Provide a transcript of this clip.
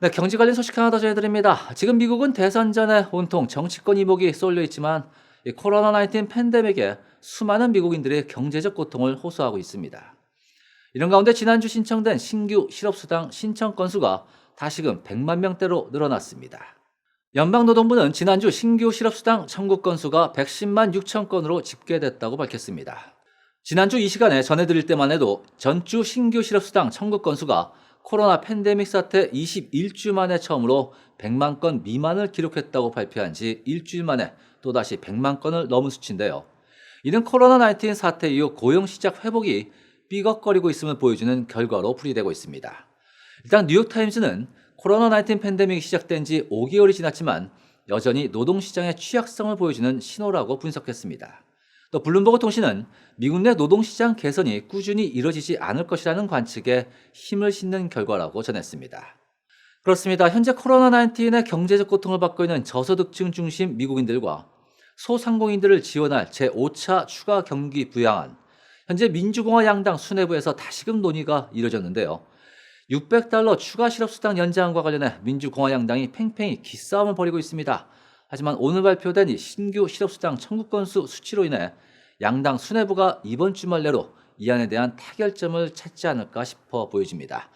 네, 경제 관련 소식 하나 더 전해드립니다. 지금 미국은 대선 전에 온통 정치권 이목이 쏠려 있지만 이 코로나19 팬데믹에 수많은 미국인들이 경제적 고통을 호소하고 있습니다. 이런 가운데 지난주 신청된 신규 실업수당 신청 건수가 다시금 100만 명대로 늘어났습니다. 연방노동부는 지난주 신규 실업수당 청구 건수가 110만 6천 건으로 집계됐다고 밝혔습니다. 지난주 이 시간에 전해드릴 때만 해도 전주 신규 실업수당 청구 건수가 코로나 팬데믹 사태 21주 만에 처음으로 100만 건 미만을 기록했다고 발표한 지 일주일 만에 또다시 100만 건을 넘은 수치인데요. 이는 코로나19 사태 이후 고용 시작 회복이 삐걱거리고 있음을 보여주는 결과로 풀이되고 있습니다. 일단 뉴욕타임즈는 코로나19 팬데믹이 시작된 지 5개월이 지났지만 여전히 노동시장의 취약성을 보여주는 신호라고 분석했습니다. 또 블룸버그 통신은 미국 내 노동시장 개선이 꾸준히 이뤄지지 않을 것이라는 관측에 힘을 싣는 결과라고 전했습니다. 그렇습니다. 현재 코로나19의 경제적 고통을 받고 있는 저소득층 중심 미국인들과 소상공인들을 지원할 제5차 추가 경기 부양안. 현재 민주공화 양당 수뇌부에서 다시금 논의가 이뤄졌는데요. 600달러 추가 실업수당 연장과 관련해 민주공화 양당이 팽팽히 기싸움을 벌이고 있습니다. 하지만 오늘 발표된 이 신규 실업수당 청구 건수 수치로 인해 양당 수뇌부가 이번 주말 내로 이 안에 대한 타결점을 찾지 않을까 싶어 보여집니다.